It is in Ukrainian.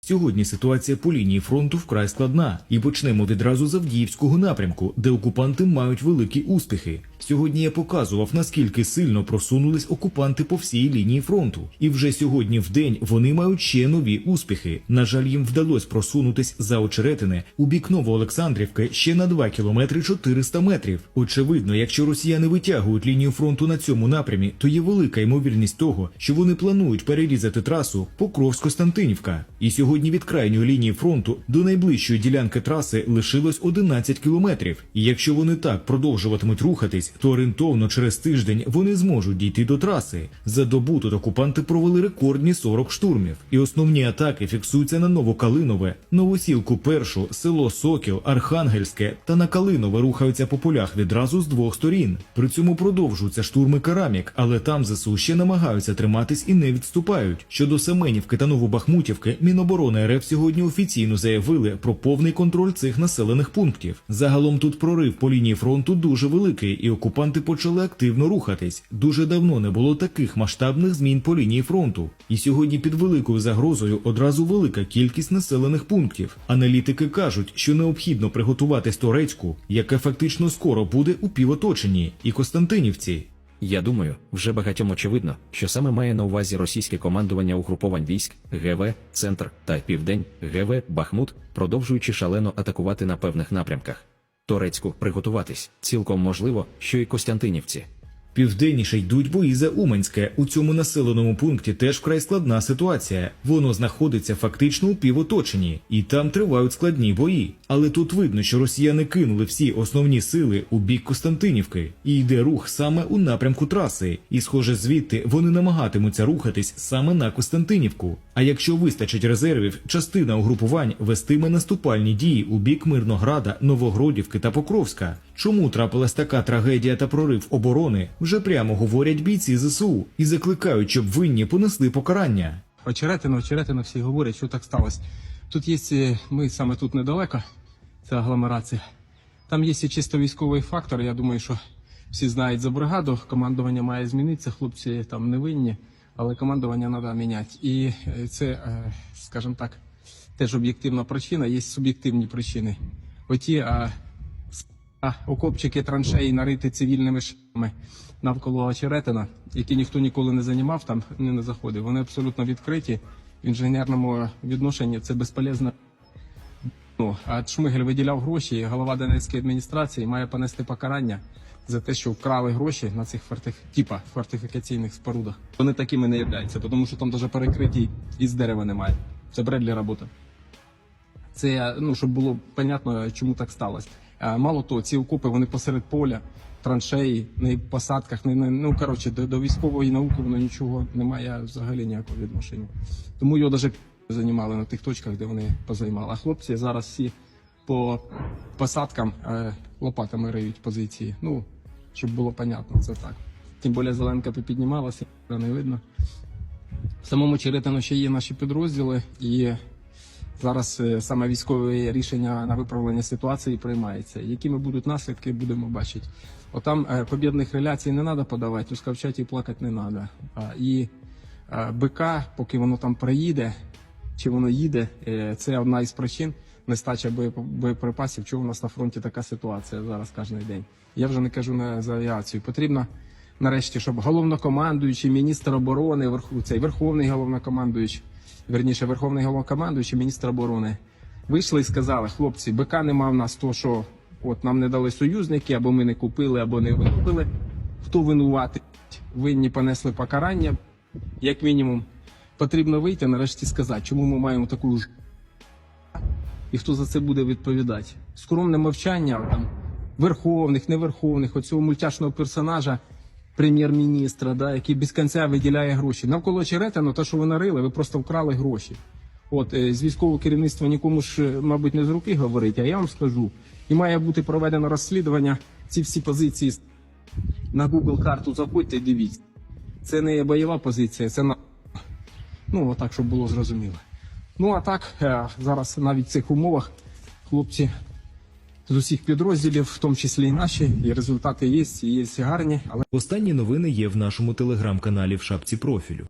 Сьогодні ситуація по лінії фронту вкрай складна, і почнемо відразу з Авдіївського напрямку, де окупанти мають великі успіхи. Сьогодні я показував, наскільки сильно просунулись окупанти по всій лінії фронту, і вже сьогодні в день вони мають ще нові успіхи. На жаль, їм вдалося просунутись за очеретине у бік Новоолександрівки ще на 2 кілометри 400 метрів. Очевидно, якщо росіяни витягують лінію фронту на цьому напрямі, то є велика ймовірність того, що вони планують перерізати трасу Покровськ-Костянтинівка. І сьогодні від крайньої лінії фронту до найближчої ділянки траси лишилось 11 кілометрів. І якщо вони так продовжуватимуть рухатись, то орієнтовно через тиждень вони зможуть дійти до траси. За добу тут окупанти провели рекордні 40 штурмів, і основні атаки фіксуються на Новокалинове, Новосілку Першу, село Сокіл, Архангельське та на Калинове рухаються по полях відразу з двох сторін. При цьому продовжуються штурми Карамік, але там ЗСУ ще намагаються триматись і не відступають. Щодо Семенівки та Новобахмутівки, Міноборони РФ сьогодні офіційно заявили про повний контроль цих населених пунктів. Загалом тут прорив по лінії фронту дуже великий, і окупанти почали активно рухатись. Дуже давно не було таких масштабних змін по лінії фронту. І сьогодні під великою загрозою одразу велика кількість населених пунктів. Аналітики кажуть, що необхідно приготуватись Торецьку, яке фактично скоро буде у півоточенні, і Костянтинівці. Я думаю, вже багатьом очевидно, що саме має на увазі російське командування угруповань військ ГВ, Центр та Південь ГВ Бахмут, продовжуючи шалено атакувати на певних напрямках. Торецьку приготуватись цілком можливо, що і Костянтинівці. Південніше йдуть бої за Уманське. У цьому населеному пункті теж вкрай складна ситуація. Воно знаходиться фактично у півоточенні, і там тривають складні бої. Але тут видно, що росіяни кинули всі основні сили у бік Костянтинівки, і йде рух саме у напрямку траси. І, схоже, звідти вони намагатимуться рухатись саме на Костянтинівку. А якщо вистачить резервів, частина угрупувань вестиме наступальні дії у бік Мирнограда, Новогродівки та Покровська. Чому трапилась така трагедія та прорив оборони, вже прямо говорять бійці ЗСУ і закликають, щоб винні понесли покарання. Очеретино, очеретино всі говорять, що так сталося. Тут є, е, ми саме тут недалеко, це агломерація. Там є чисто військовий фактор. Я думаю, що всі знають за бригаду. Командування має змінитися, хлопці там не винні, але командування треба міняти. І е, це, е, скажімо так, теж об'єктивна причина, є суб'єктивні причини. Оті а, окопчики траншеї нарити цивільними шами навколо очеретина, які ніхто ніколи не займав, там не, заходив. Вони абсолютно відкриті. В інженерному відношенні це безполезно. Ну, а Шмигель виділяв гроші, і голова Донецької адміністрації має понести покарання за те, що вкрали гроші на цих фортиф... типа фортифікаційних спорудах. Вони такими не являються, тому що там навіть перекриті із дерева немає. Це бредлі робота. Це ну щоб було понятно, чому так сталося. Мало того, ці окопи вони посеред поля, траншеї, на посадках, не, не ну коротше, до, до військової науки воно нічого немає взагалі ніякого відношення. Тому його навіть займали на тих точках, де вони позаймали. А хлопці зараз всі по посадкам е, лопатами риють позиції. Ну, щоб було понятно, це так. Тим більше зеленка піднімалася, не видно. В самому Черетину ще є наші підрозділи, і зараз е, саме військове рішення на виправлення ситуації приймається. Якими будуть наслідки, будемо бачити. Отам е, побідних реляцій не треба подавати, ускавчати і плакати не треба. І е, БК, поки воно там проїде, чи воно їде, е, це одна із причин нестача боєп- боєприпасів, чого у нас на фронті така ситуація зараз кожен день. Я вже не кажу на за авіацію. Потрібно нарешті, щоб головнокомандуючий, міністр оборони, верху, цей верховний головнокомандуючий, верніше, верховний головнокомандуючий, міністр оборони вийшли і сказали: хлопці, БК нема в нас то, що от нам не дали союзники, або ми не купили, або не викупили. Хто винуватий? Винні понесли покарання, як мінімум. Потрібно вийти нарешті сказати, чому ми маємо таку ж і хто за це буде відповідати. Скромне мовчання там верховних, неверховних, оцього мультяшного персонажа, прем'єр-міністра, да, який без кінця виділяє гроші. Навколо Черетину, те, що ви нарили, ви просто вкрали гроші. От е, з військового керівництва нікому ж, е, мабуть, не з руки говорить, а я вам скажу. І має бути проведено розслідування. Ці всі позиції на Google карту заходьте і дивіться. Це не бойова позиція, це на ну отак, щоб було зрозуміло. Ну а так, е, зараз навіть в цих умовах хлопці з усіх підрозділів, в тому числі і наші, і результати є, і є гарні, але Останні новини є в нашому телеграм-каналі в шапці профілю.